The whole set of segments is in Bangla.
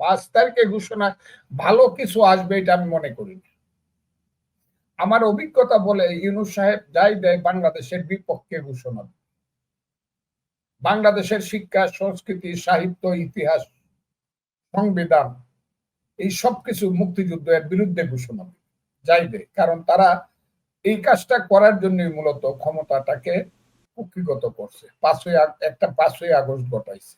পাঁচ তারিখে ঘোষণা, ভালো কিছু আসবে এটা আমি মনে করি। আমার অভিজ্ঞতা বলে ইউনুস সাহেব যাই দেয়, বাংলাদেশের বিপক্ষে ঘোষণা বাংলাদেশের শিক্ষা, সংস্কৃতি, সাহিত্য, ইতিহাস, সংবিধান, এই সব কিছু মুক্তিযুদ্ধের বিরুদ্ধে ঘোষণা যাই দেয় কারণ তারা এই কাজটা করার জন্যই মূলত ক্ষমতাটাকে কুক্ষিগত করছে পাঁচই একটা পাঁচই আগস্ট ঘটাইছে।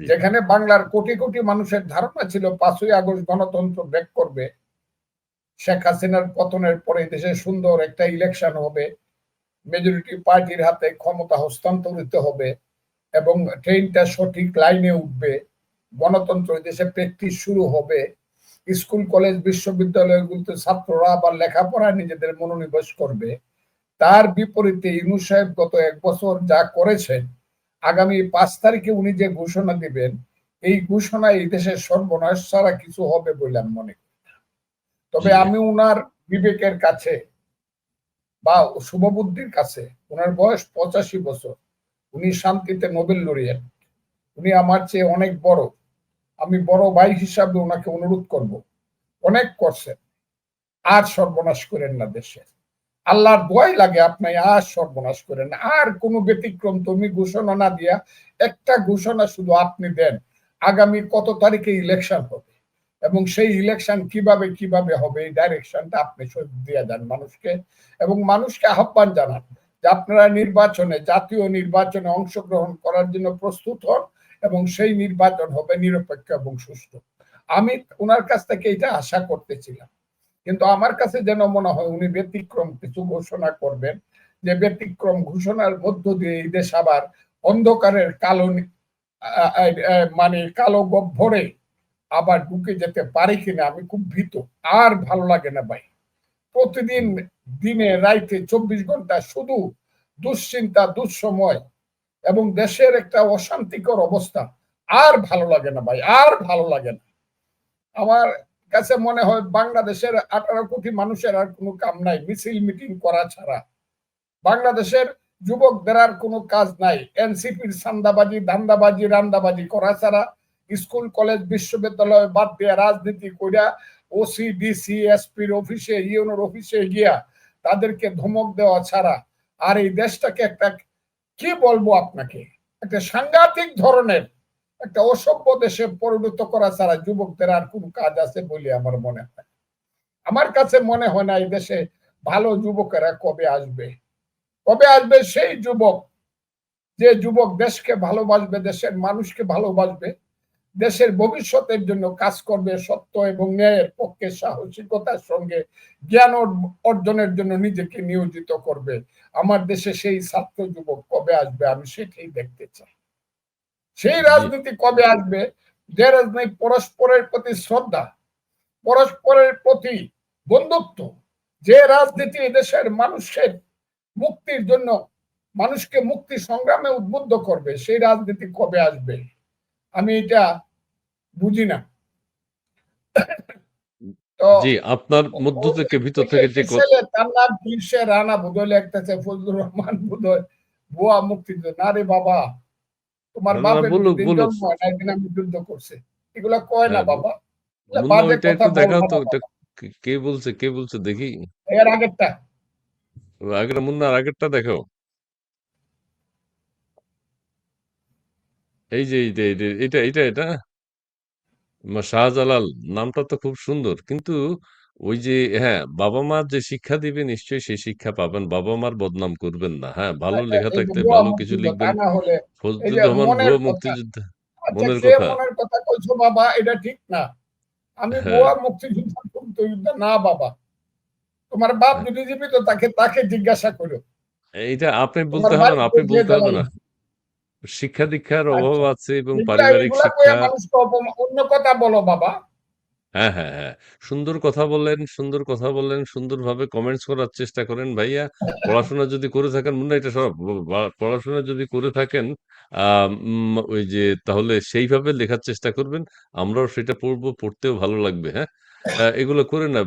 যেখানে বাংলার কোটি কোটি মানুষের ধারণা ছিল পাঁচই আগস্ট গণতন্ত্র ব্যাক করবে, শেখ হাসিনার পতনের পরে দেশে সুন্দর একটা ইলেকশন হবে মেজরিটি পার্টির হাতে ক্ষমতা হস্তান্তরিত হবে এবং ট্রেনটা সঠিক লাইনে উঠবে, গণতন্ত্র দেশে প্র্যাকটিস শুরু হবে স্কুল কলেজ বিশ্ববিদ্যালয়গুলোতে ছাত্ররা আবার লেখাপড়া নিজেদের মনোনিবেশ করবে। তার বিপরীতে ইনু সাহেব গত এক বছর যা করেছেন আগামী পাঁচ তারিখে উনি যে ঘোষণা দিবেন এই ঘোষণা এই দেশের সর্বনাশ ছাড়া কিছু হবে বলে আমি মনে করি তবে আমি উনার বিবেকের কাছে বা শুভবুদ্ধির কাছে ওনার বয়স পঁচাশি বছর উনি শান্তিতে নোবেল লরিয়েন উনি আমার চেয়ে অনেক বড়। আমি বড় ভাই হিসাবে ওনাকে অনুরোধ করব। অনেক করছেন। আর সর্বনাশ করেন না দেশে আল্লাহর ভয় লাগে, আপনি আর সর্বনাশ করেন আর কোনো ব্যতিক্রম তুমি ঘোষণা না দিয়া, একটা ঘোষণা শুধু আপনি দেন, আগামী কত তারিখে ইলেকশন হবে? এবং সেই ইলেকশন কীভাবে কীভাবে হবে? এই ডাইরেকশনটা আপনি দিয়ে দেন মানুষকে এবং মানুষকে আহ্বান জানান যে আপনারা নির্বাচনে, জাতীয় নির্বাচনে অংশগ্রহণ করার জন্য প্রস্তুত হন এবং সেই নির্বাচন হবে নিরপেক্ষ এবং সুষ্ঠু। আমি ওনার কাছ থেকে এটা আশা করতেছিলাম। কিন্তু আমার কাছে যেন মনে হয় উনি ব্যতিক্রম কিছু ঘোষণা করবেন, যে ব্যতিক্রম ঘোষণার মধ্য দিয়ে এই দেশ আবার অন্ধকারের কালো মানে কালো গহ্বরে আবার ঢুকে যেতে পারি কিনা আমি খুব ভীত। আর ভালো লাগে না ভাই। প্রতিদিন দিনে, রাইতে চব্বিশ ঘণ্টা শুধু দুশ্চিন্তা, দুঃসময় এবং দেশের একটা অশান্তিকর অবস্থা। আর ভালো লাগে না ভাই, আর ভালো লাগে না। আমার কাছে মনে হয় বাংলাদেশের আঠারো কোটি মানুষের আর কোনো কাম নাই, মিছিল, মিটিং করা ছাড়া। বাংলাদেশের যুবকদের আর কোনো কাজ নাই, এনসিপির সান্দাবাজি, ধান্দাবাজি, রান্দাবাজি করা ছাড়া। স্কুল, কলেজ, বিশ্ববিদ্যালয় বাদ দিয়ে রাজনীতি কইরা ওসি ডিসি এসপির অফিসে, ইউনোর অফিসে গিয়া তাদেরকে ধমক দেওয়া ছাড়া আর এই দেশটাকে একটা, কি বলব আপনাকে? একটা সাংঘাতিক ধরনের একটা অসভ্য দেশে পরিণত করা ছাড়া যুবকদের আর কোন কাজ আছে বলে আমার মনে হয় আমার কাছে মনে হয় না এই দেশে ভালো যুবকেরা কবে আসবে। কবে আসবে সেই যুবক, যে যুবক দেশকে ভালোবাসবে, দেশের মানুষকে ভালোবাসবে, দেশের ভবিষ্যতের জন্য কাজ করবে সত্য এবং ন্যায়ের পক্ষে, সাহসিকতার সঙ্গে, জ্ঞান অর্জনের জন্য নিজেকে নিয়োজিত করবে। আমার দেশে সেই ছাত্র যুবক কবে আসবে আমি সেটাই দেখতে চাই। সেই রাজনীতি কবে আসবে? যে রাজনীতি পরস্পরের প্রতি শ্রদ্ধা পরস্পরের প্রতি বন্ধুত্ব যে রাজনীতি দেশের মানুষের মুক্তির জন্য মানুষকে মুক্তি সংগ্রামে উদ্বুদ্ধ করবে সেই রাজনীতি কবে আসবে? আমি এটা বুঝি না। জি আপনার মধ্য থেকে ভিতর থেকে যে তার নাম দিলশে রানা বোধহয় লিখতেছে ফজলুর রহমান বোধহয় ভুয়া মুক্তিযুদ্ধ। না রে বাবা তোমার বাপের দিন আমি যুদ্ধ করছে। এগুলা কয় না হ্যাঁ, বাবা? দেখাও তো। কে- বলছে কে বলছে দেখি। এর আগেরটা। আগের মুন্নার আগেরটা দেখাও। এই যে এই যে এই যে- এটা এটা এটা? শাহজালাল নামটা তো খুব সুন্দর। কিন্তু ওই যে হ্যাঁ বাবা মা যে শিক্ষা দিবে নিশ্চয়ই সেই শিক্ষা পাবেন। বাবা মার বদনাম করবেন না। হ্যাঁ ভালো লেখা থাকতে ভালো কিছু তা লিখবেন। না হলে এই ফজলুর রহমান মনের ভুয়া কথা। মুক্তিযোদ্ধা আচ্ছা মনের কথা। মনের কথা কইছো বাবা এটা ঠিক না। আমি হ্যাঁ। ভুয়া মুক্তিযুদ্ধ মুক্তিযুদ্ধ না বাবা। তোমার বাপ হ্যাঁ। যদি জীবিত তাকে তাকে জিজ্ঞাসা করো। এইটা আপনি তোমার বলতে হবে না আপনি বলতে হবে না। শিক্ষা দীক্ষার অভাব আচ্ছা আছে এবং এগুলা পারিবারিক এগুলা শিক্ষা মানুষকে অপমান অন্য কথা বলো বাবা। হ্যাঁ হ্যাঁ হ্যাঁ। সুন্দর কথা বললেন সুন্দর কথা বললেন সুন্দরভাবে কমেন্টস করার চেষ্টা করেন। ভাইয়া পড়াশোনা যদি করে থাকেন মনে হয় এটা সব পড়াশোনা যদি করে থাকেন আহ উম, ওই যে তাহলে সেইভাবে লেখার চেষ্টা করবেন। আমরাও সেটা পড়ব পড়তেও ভালো লাগবে হ্যাঁ? আহ, এগুলো করে না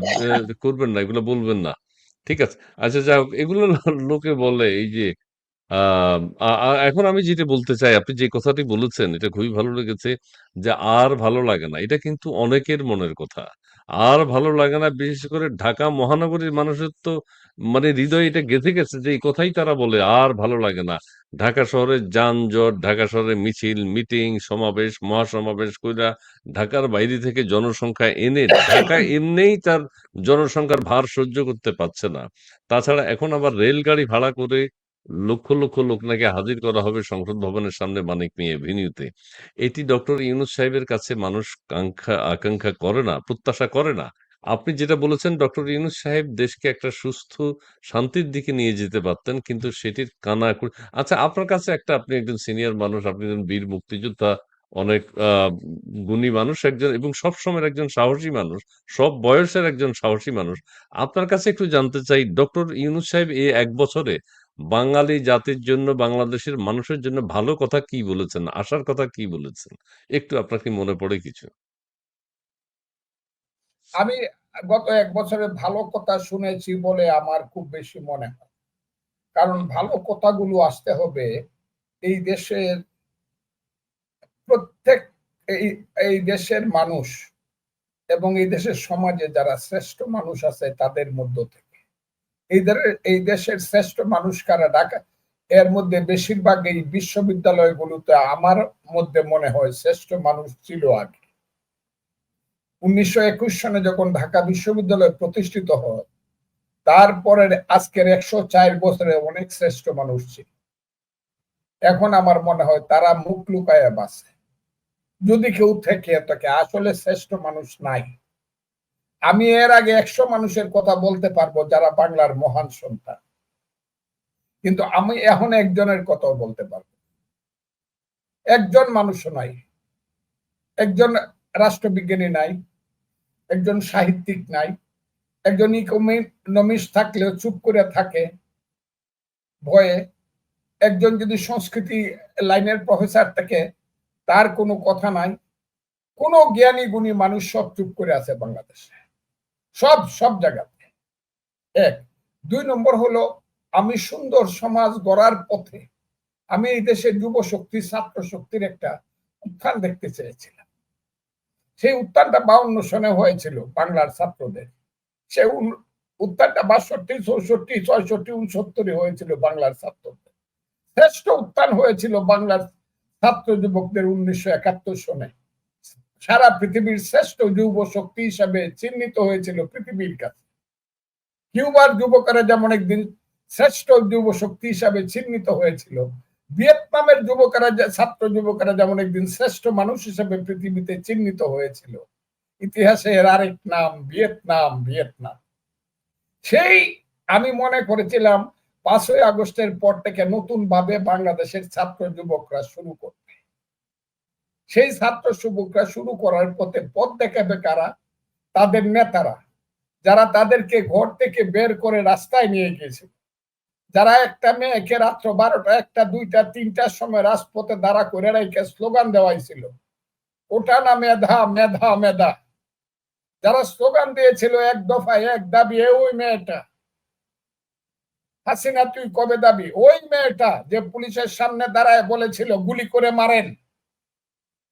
করবেন না এগুলো বলবেন না। ঠিক আছে। আচ্ছা যাই হোক এগুলো লোকে বলে এই যে এখন আমি যেটা বলতে চাই, আপনি যে কথাটি বলেছেন এটা খুবই ভালো লেগেছে যে, আর ভালো লাগে না। এটা কিন্তু অনেকের মনের কথা। আর ভালো লাগে না বিশেষ করে ঢাকা মহানগরীর মানুষের তো মানে হৃদয়ে এটা গেঁথে গেছে যে এই কথাই তারা বলে, আর ভালো লাগে না। ঢাকা শহরের যানজট, ঢাকা শহরে মিছিল, মিটিং, সমাবেশ, মহাসমাবেশ কইরা ঢাকার বাইরে থেকে জনসংখ্যা এনে ঢাকা এমনেই তার জনসংখ্যার ভার সহ্য করতে পারছে না। তাছাড়া এখন আবার রেলগাড়ি ভাড়া করে লক্ষ, লক্ষ লোক নাকি হাজির করা হবে সংসদ ভবনের সামনে মানিক মিয়া এভিনিউতে। এটি ডক্টর ইউনূস সাহেবের কাছে মানুষ কাঙ্ক্ষা আকাঙ্ক্ষা করে না, প্রত্যাশা করে না। আপনি যেটা বলেছেন ডক্টর ইউনূস সাহেব দেশকে একটা সুস্থ শান্তির দিকে নিয়ে যেতে পারতেন। কিন্তু সেটির কানাকু আচ্ছা আপনার কাছে একটা আপনি একজন সিনিয়র মানুষ, আপনি একজন বীর মুক্তিযোদ্ধা, অনেক গুণী মানুষ একজন এবং সব সময়ের একজন সাহসী মানুষ, সব বয়সের একজন সাহসী মানুষ। আপনার কাছে একটু জানতে চাই ডক্টর ইউনূস সাহেব এই এক বছরে বাঙালি জাতির জন্য, বাংলাদেশের মানুষের জন্য ভালো কথা কি বলেছেন? আশার কথা কি বলেছেন? একটু আপনার কি মনে পড়ে কিছু? আমি গত ১ বছরে ভালো কথা শুনেছি বলে আমার খুব বেশি মনে হয়। কারণ ভালো কথাগুলো আসতে হবে এই দেশের প্রত্যেক এই এই দেশের মানুষ এবং এই দেশের সমাজে যারা শ্রেষ্ঠ মানুষ আছে তাদের মধ্য থেকে। এই এই দেশের শ্রেষ্ঠ মানুষ কারা ঢাকা এর মধ্যে বেশিরভাগ এই বিশ্ববিদ্যালয়গুলোতে আমার মধ্যে মনে হয় শ্রেষ্ঠ মানুষ ছিল আগে। ১৯২১ সনে যখন ঢাকা বিশ্ববিদ্যালয় প্রতিষ্ঠিত হয়, তারপরের আজকের ১০৪ বছরে অনেক শ্রেষ্ঠ মানুষ ছিল। এখন আমার মনে হয় তারা মুখ লুকায় বাঁচে। যদি কেউ থেকে থাকে আসলে শ্রেষ্ঠ মানুষ নাই। আমি এর আগে ১০০ মানুষের কথা বলতে পারব যারা বাংলার মহান সন্তান। কিন্তু আমি এখন একজনের কথাও বলতে পারব। একজন মানুষও নাই। একজন রাষ্ট্রবিজ্ঞানী নাই, একজন সাহিত্যিক নাই, একজন ইকোনমিস্ট থাকলেও চুপ করে থাকে ভয়ে। একজন যদি সংস্কৃতি লাইনের প্রফেসর থাকে তার কোনো কথা নাই। কোন জ্ঞানী গুণী মানুষ সব চুপ করে আছে বাংলাদেশে। সব, সব জায়গাতে। ১ ২ নম্বর হলো আমি সুন্দর সমাজ গড়ার পথে আমি এই দেশের যুব শক্তি, ছাত্র শক্তির একটা উত্থান দেখতে চেয়েছিলাম। সেই উত্থানটা ৫২ সনে হয়েছিল বাংলার ছাত্রদের। সে উত্থানটা ৬২, ৬৪, ৬৬, ৬৯ এ হয়েছিল বাংলার ছাত্রদের। শ্রেষ্ঠ উত্থান হয়েছিল বাংলার ছাত্র যুবকদের ১৯৭১ সনে। সারা পৃথিবীর শ্রেষ্ঠ যুব শক্তি হিসাবে চিহ্নিত হয়েছিল পৃথিবীর কাছে। কিউবার যুবকেরা যেমন একদিন শ্রেষ্ঠ যুব শক্তি হিসাবে চিহ্নিত হয়েছিল। ভিয়েতনামের যুবকেরা ছাত্র যুবকেরা যেমন একদিন শ্রেষ্ঠ মানুষ হিসেবে পৃথিবীতে চিহ্নিত হয়েছিল। ইতিহাসে এর আরেক নাম ভিয়েতনাম, ভিয়েতনাম। সেই আমি মনে করেছিলাম পাঁচই আগস্টের পর থেকে নতুন ভাবে বাংলাদেশের ছাত্র যুবকরা শুরু করবে। সেই ছাত্র যুবকরা শুরু করার পথে পথ দেখাবে কারা? তাদের নেতারা। যারা তাদেরকে ঘর থেকে বের করে রাস্তায় নিয়ে গিয়েছিল। যারা একটা মেয়েকে রাত্র ১২টা, ১টা, ২টা, ৩টার সময় রাজপথে দাঁড়া করে রাইখা স্লোগান দেওয়াইছিল। ওটা না মেধা, মেধা, মেধা। যারা স্লোগান দিয়েছিল এক দফায় এক দাবি ওই মেয়েটা। হাসিনা তুই কবে দাবি? ওই মেয়েটা যে পুলিশের সামনে দাঁড়ায় বলেছিল গুলি করে মারেন।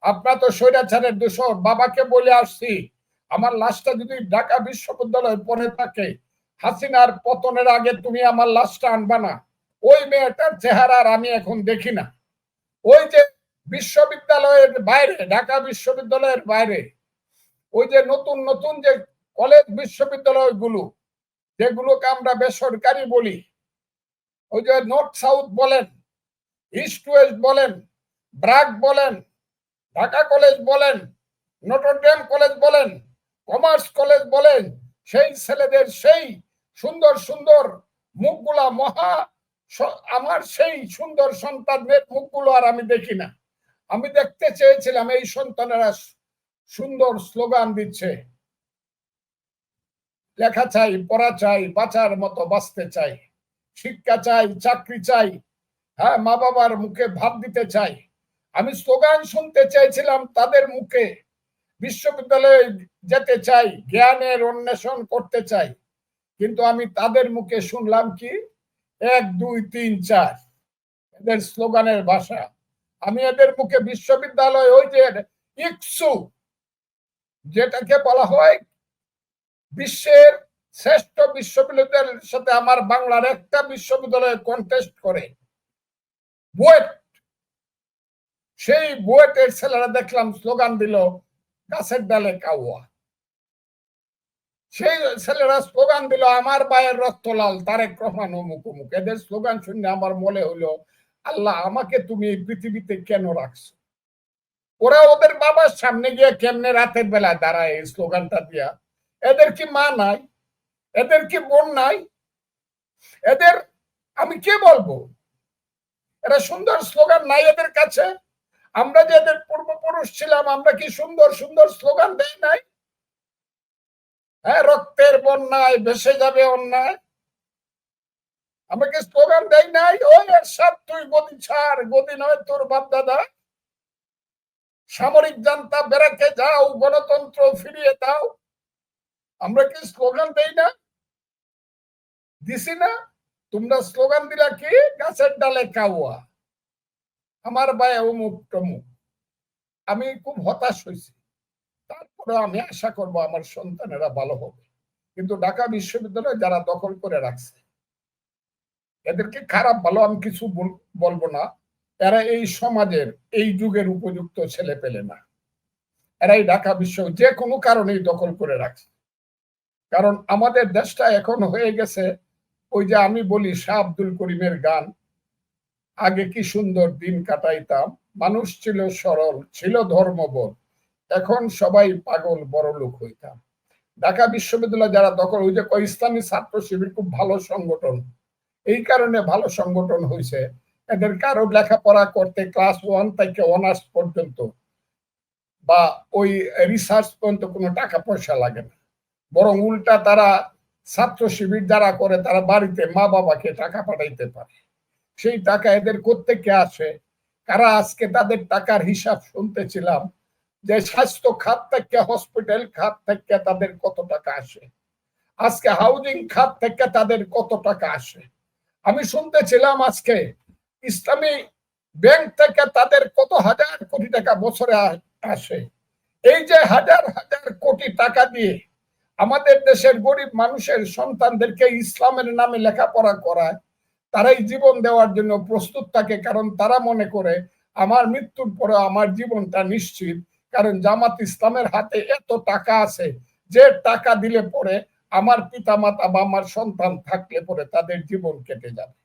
আপনারা তো স্বৈরাচারের দোসর। বাবাকে বলে আসছি আমার লাশটা যদি ঢাকা বিশ্ববিদ্যালয়ে পড়ে থাকে হাসিনার পতনের আগে তুমি আমার লাশটা আনবা না। ওই মেয়েটার চেহারা আর আমি এখন দেখি না। ওই যে বিশ্ববিদ্যালয়ের বাইরে ঢাকা বিশ্ববিদ্যালয়ের বাইরে ওই যে নতুন, নতুন যে কলেজ বিশ্ববিদ্যালয়গুলো যেগুলোকে আমরা বেসরকারি বলি। ওই যে নর্থ সাউথ বলেন, ইস্ট ওয়েস্ট বলেন, ব্র্যাক বলেন, ঢাকা কলেজ বলেন, নটরডেম কলেজ বলেন, কমার্স কলেজ বলেন, সেই ছেলেদের সেই সুন্দর, সুন্দর মুখগুলা মহা আমার সেই সুন্দর সন্তানদের মুখগুলো আর আমি দেখি না। আমি দেখতে চেয়েছিলাম এই সন্তানেরা সুন্দর স্লোগান দিচ্ছে। লেখা চাই, পড়া চাই, বাঁচার মতো বাঁচতে চাই। শিক্ষা চাই, চাকরি চাই। হ্যাঁ, মা-বাবার মুখে ভাব দিতে চাই। আমি স্লোগান শুনতে চাইছিলাম তাদের মুখে। বিশ্ববিদ্যালয়ে যেতে চাই, জ্ঞানের অন্বেষণ করতে চাই। কিন্তু আমি তাদের মুখে শুনলাম কি ১, ২, ৩, ৪ এদের স্লোগানের ভাষা আমি এদের মুখে বিশ্ববিদ্যালয় ওই যে ইকসু যেটাকে বলা হয় বিশ্বের শ্রেষ্ঠ বিশ্ববিদ্যালয়ের সাথে আমার বাংলার একটা বিশ্ববিদ্যালয় কন্টেস্ট করে বুয়েট সেই বুয়েটের ছেলেরা দেখলাম স্লোগান দিল, গাছের ডালে কাউয়া। সেই ছেলেরা স্লোগান দিল, আমার বায়ের রক্ত লাল, তারেক রহমান অমুক অমুক এদের স্লোগান শুনে আমার মনে হলো আল্লাহ, আমাকে তুমি এই পৃথিবীতে কেন রাখছো? ওরা ওদের বাবার সামনে গিয়ে কেমনে রাতের বেলা দাঁড়ায় এই স্লোগানটা দিয়া। এদের কি মা নাই? এদের কি বোন নাই? এদের, আমি কে বলব? এরা সুন্দর স্লোগান নাই এদের কাছে? আমরা যে এদের পূর্বপুরুষ ছিলাম, আমরা কি সুন্দর সুন্দর স্লোগান দেই নাই? হ্যাঁ রক্তের বন্যায় ভেসে যাবে অন্যায়। আমাকে স্লোগান দেই নাই? ওই এরশাদ, তুই গদি ছাড়, গদি নয় তোর বাপ দাদা। সামরিক জান্তা বেড়াতে যাও, গণতন্ত্র ফিরিয়ে দাও। আমরা কি স্লোগান দেই না? দিছি না? তোমরা স্লোগান দিলা কি? গাছের ডালে কাউয়া আমার বায়ে অমুক টমুক আমি খুব হতাশ হয়েছি। তারপরে আমি আশা করব আমার সন্তানেরা ভালো হবে। কিন্তু ঢাকা বিশ্ববিদ্যালয় যারা দখল করে রাখছে, এদেরকে খারাপ ভালো আমি কিছু বলব না। এরা এই সমাজের, এই যুগের উপযুক্ত ছেলে পেলে না। এরাই ঢাকা বিশ্ব, যে কোনো কারণেই দখল করে রাখছে। কারণ আমাদের দেশটা এখন হয়ে গেছে, ওই যে আমি বলি শাহ আব্দুল করিমের গান আগে কি সুন্দর দিন কাটাইতাম? মানুষ ছিল সরল, ছিল ধর্মবোধ এখন সবাই পাগল, বড় লোক হইতাম। ঢাকা বিশ্ববিদ্যালয় যারা দখল ওই যে কয় ইসলামী ছাত্র শিবির খুব ভালো সংগঠন। এই কারণে ভালো সংগঠন হয়েছে এদের কারও লেখাপড়া করতে ক্লাস ওয়ান থেকে অনার্স পর্যন্ত বা ওই রিসার্চ পর্যন্ত কোনো টাকা পয়সা লাগে না। বরং উল্টা তারা ছাত্র শিবির যারা করে, তারা বাড়িতে মা বাবাকে টাকা পাঠাইতে পারে। সেই টাকা এদের কোত্থেকে আসে? কারা আজকে তাদের টাকার হিসাব শুনতেছিলাম যে স্বাস্থ্য খাত থেকে, হসপিটাল খাত থেকে তাদের কত টাকা আসে? আজকে হাউজিং খাত থেকে তাদের কত টাকা আসে? আমি শুনতেছিলাম আজকে ইসলামী ব্যাংক থেকে তাদের কত হাজার কোটি টাকা বছরে আসে? এই যে হাজার হাজার কোটি টাকা দিয়ে আমাদের দেশের গরিব মানুষের সন্তানদেরকে ইসলামের নামে লেখাপড়া করায় তারাই জীবন দেওয়ার জন্য প্রস্তুত থাকে, কারণ তারা মনে করে আমার মৃত্যুর পরে আমার জীবনটা নিশ্চিত। কারণ জামাত ইসলামের হাতে এত টাকা আছে, যে টাকা দিলে পরে আমার পিতা মাতা বা আমার সন্তান থাকলে পরে তাদের জীবন কেটে যাবে।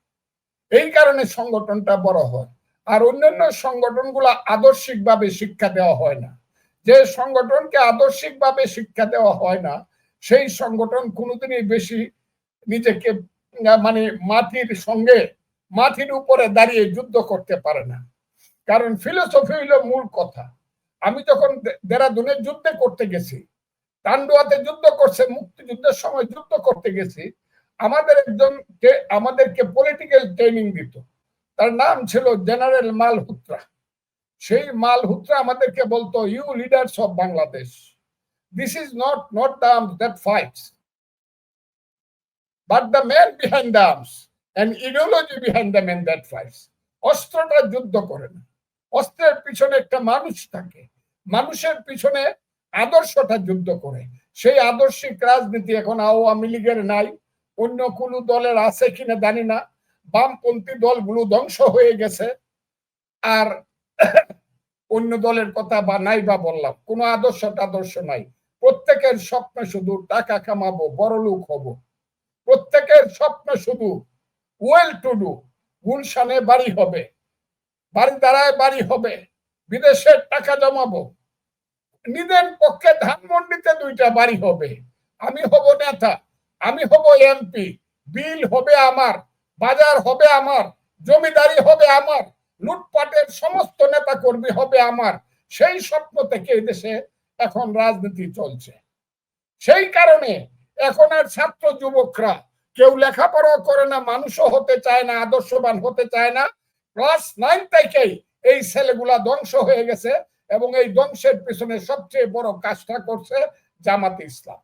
এই কারণে সংগঠনটা বড় হয়। আর অন্যান্য সংগঠনগুলো আদর্শিকভাবে শিক্ষা দেওয়া হয় না। যে সংগঠনকে আদর্শিকভাবে শিক্ষা দেওয়া হয় না, সেই সংগঠন কোনোদিনই বেশি নিজেকে মানে মাটির সঙ্গে, মাটির উপরে দাঁড়িয়ে যুদ্ধ করতে পারে না। কারণ ফিলোসফি হইল মূল কথা। আমি যখন দেরাদুনে যুদ্ধে করতে গেছি টান্ডুয়াতে যুদ্ধ করছে, মুক্তিযুদ্ধের সময় যুদ্ধ করতে গেছি, আমাদের একজনকে আমাদেরকে পলিটিক্যাল ট্রেনিং দিত। তার নাম ছিল জেনারেল মালহুত্রা। সেই মালহুত্রা আমাদেরকে বলতো you leaders of Bangladesh this is not not the that fights but the man behind the arms and ideology behind the man that fights অস্ত্রটা যুদ্ধ করে না। অস্ত্রের পিছনে একটা মানুষ থাকে। মানুষের পিছনে আদর্শটা যুদ্ধ করে। সেই আদর্শিক রাজনীতি এখন আওয়ামী লীগের নাই। অন্য কোনো দলের আছে কিনা জানি না। বামপন্থী দলগুলো ধ্বংস হয়ে গেছে। আর অন্য দলের কথা বা নাই বা বললাম। কোনো আদর্শ আদর্শ নাই। প্রত্যেকের স্বপ্ন শুধু টাকা কামাবো বড় লোক হব। প্রত্যেকের স্বপ্ন শুধু ওয়েল টু ডু গুলশানে বাড়ি হবে, বাড়ি দ্বারায় বাড়ি হবে বিদেশের টাকা জমাবো, নিজের পক্ষে ধানমন্ডিতে দুইটা বাড়ি হবে, আমি হব নেতা, আমি হব এমপি বিল হবে আমার, বাজার হবে আমার, জমিদারি হবে আমার, লুটপাটের সমস্ত নেতা কর্মী হবে আমার, সেই স্বপ্ন থেকে দেশে এখন রাজনীতি চলছে। সেই কারণে এখন আর ছাত্র যুবকরা কেউ লেখাপড়া করে না, মানুষও হতে চায় না, আদর্শবান হতে চায় না। ক্লাস নাইন থেকেই এই ছেলেগুলা ধ্বংস হয়ে গেছে এবং এই ধ্বংসের পিছনে সবচেয়ে বড় কাজটা করছে জামাত ইসলাম।